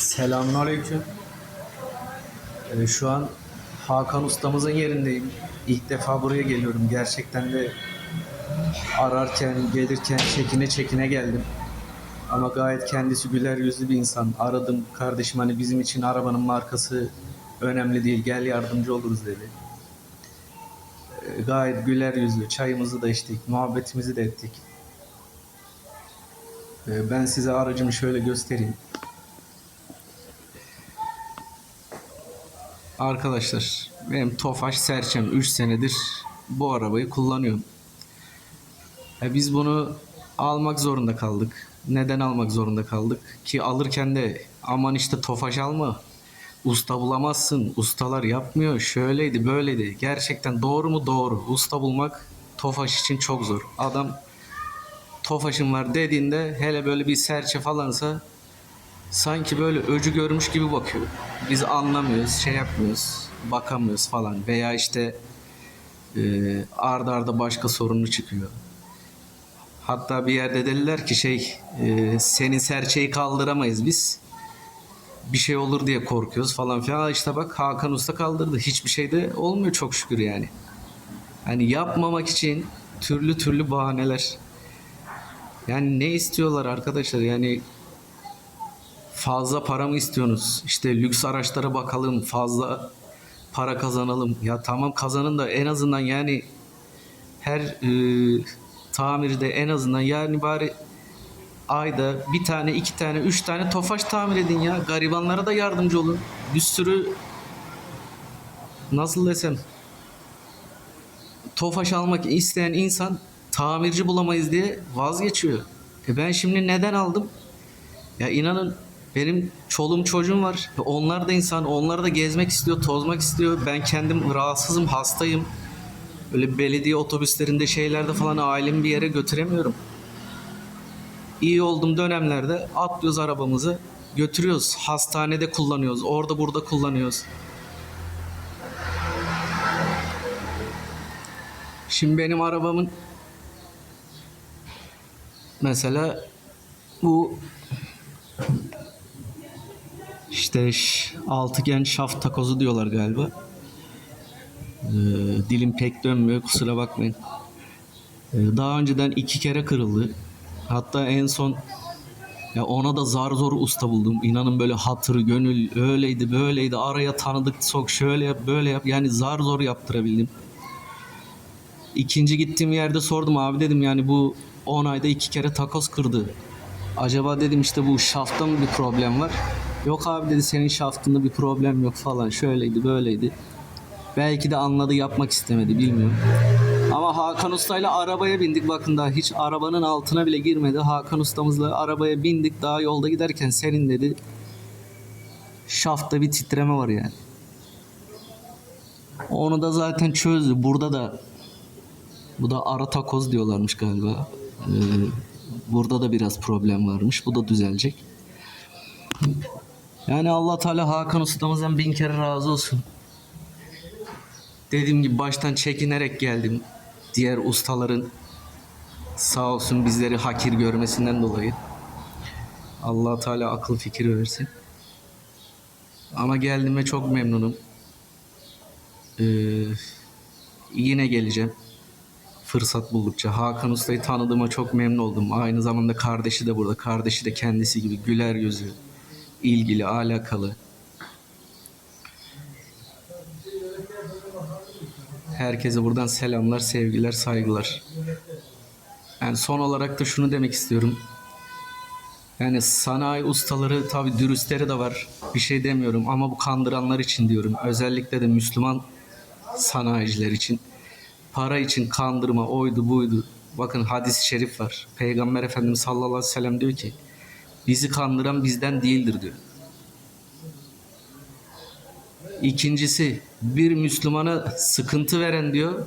Selamünaleyküm. Ee, şu an Hakan ustamızın yerindeyim. İlk defa buraya geliyorum. Gerçekten de ararken, gelirken çekine çekine geldim. Ama gayet kendisi güler yüzlü bir insan. Aradım kardeşim hani bizim için arabanın markası önemli değil. Gel yardımcı oluruz dedi. Ee, gayet güler yüzlü. Çayımızı da içtik, muhabbetimizi de ettik. Ee, ben size aracımı şöyle göstereyim. Arkadaşlar benim Tofaş Serçem 3 senedir bu arabayı kullanıyorum. E biz bunu almak zorunda kaldık. Neden almak zorunda kaldık? Ki alırken de aman işte Tofaş alma. Usta bulamazsın. Ustalar yapmıyor. Şöyleydi böyleydi. Gerçekten doğru mu? Doğru. Usta bulmak Tofaş için çok zor. Adam Tofaş'ım var dediğinde hele böyle bir serçe falansa sanki böyle öcü görmüş gibi bakıyor. Biz anlamıyoruz, şey yapmıyoruz, bakamıyoruz falan. Veya işte e, arda arda başka sorunu çıkıyor. Hatta bir yerde dediler ki şey e, senin serçeyi kaldıramayız biz. Bir şey olur diye korkuyoruz falan filan. Aa işte bak Hakan Usta kaldırdı. Hiçbir şey de olmuyor çok şükür yani. Hani yapmamak için türlü türlü bahaneler. Yani ne istiyorlar arkadaşlar? Yani fazla para mı istiyorsunuz? İşte lüks araçlara bakalım, fazla para kazanalım. Ya tamam kazanın da en azından yani her e, tamirde en azından yani bari ayda bir tane, iki tane, üç tane tofaş tamir edin ya. Garibanlara da yardımcı olun. Bir sürü nasıl desem tofaş almak isteyen insan tamirci bulamayız diye vazgeçiyor. E ben şimdi neden aldım? Ya inanın benim çoluğum çocuğum var. Onlar da insan, onlar da gezmek istiyor, tozmak istiyor. Ben kendim rahatsızım, hastayım. Öyle belediye otobüslerinde şeylerde falan ailemi bir yere götüremiyorum. İyi olduğum dönemlerde atlıyoruz arabamızı, götürüyoruz. Hastanede kullanıyoruz, orada burada kullanıyoruz. Şimdi benim arabamın mesela bu işte altıgen şaft takozu diyorlar galiba. Ee, dilim pek dönmüyor kusura bakmayın. Ee, daha önceden iki kere kırıldı. Hatta en son ya ona da zar zor usta buldum. İnanın böyle hatır, gönül öyleydi böyleydi. Araya tanıdık sok şöyle yap böyle yap. Yani zar zor yaptırabildim. İkinci gittiğim yerde sordum abi dedim yani bu 10 ayda iki kere takoz kırdı. Acaba dedim işte bu şafta mı bir problem var? Yok abi dedi senin şaftında bir problem yok falan. Şöyleydi böyleydi. Belki de anladı yapmak istemedi bilmiyorum. Ama Hakan Usta'yla arabaya bindik bakın daha hiç arabanın altına bile girmedi. Hakan Usta'mızla arabaya bindik daha yolda giderken senin dedi. Şafta bir titreme var yani. Onu da zaten çözdü. Burada da bu da ara takoz diyorlarmış galiba. Ee, burada da biraz problem varmış. Bu da düzelecek. Yani Allah Teala Hakan ustamızdan bin kere razı olsun. Dediğim gibi baştan çekinerek geldim. Diğer ustaların sağ olsun bizleri hakir görmesinden dolayı. Allah Teala akıl fikir versin. Ama geldiğime çok memnunum. Ee, yine geleceğim fırsat buldukça. Hakan Usta'yı tanıdığıma çok memnun oldum. Aynı zamanda kardeşi de burada. Kardeşi de kendisi gibi güler yüzü, ilgili, alakalı. Herkese buradan selamlar, sevgiler, saygılar. Yani son olarak da şunu demek istiyorum. Yani sanayi ustaları tabi dürüstleri de var. Bir şey demiyorum ama bu kandıranlar için diyorum. Özellikle de Müslüman sanayiciler için para için kandırma oydu buydu. Bakın hadis-i şerif var. Peygamber Efendimiz sallallahu aleyhi ve sellem diyor ki bizi kandıran bizden değildir diyor. İkincisi bir Müslümana sıkıntı veren diyor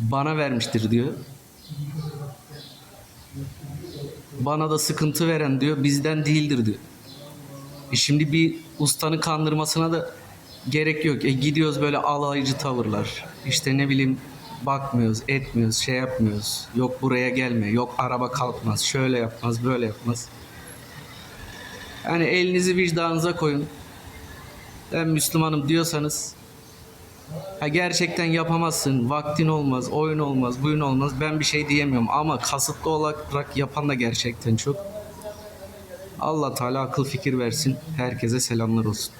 bana vermiştir diyor. Bana da sıkıntı veren diyor bizden değildir diyor. E şimdi bir ustanın kandırmasına da gerek yok. E gidiyoruz böyle alaycı tavırlar. İşte ne bileyim bakmıyoruz, etmiyoruz, şey yapmıyoruz. Yok buraya gelme, yok araba kalkmaz, şöyle yapmaz, böyle yapmaz. Yani elinizi vicdanınıza koyun. Ben Müslümanım diyorsanız ha gerçekten yapamazsın. Vaktin olmaz, oyun olmaz, buyun olmaz. Ben bir şey diyemiyorum ama kasıtlı olarak yapan da gerçekten çok. Allah Teala akıl fikir versin. Herkese selamlar olsun.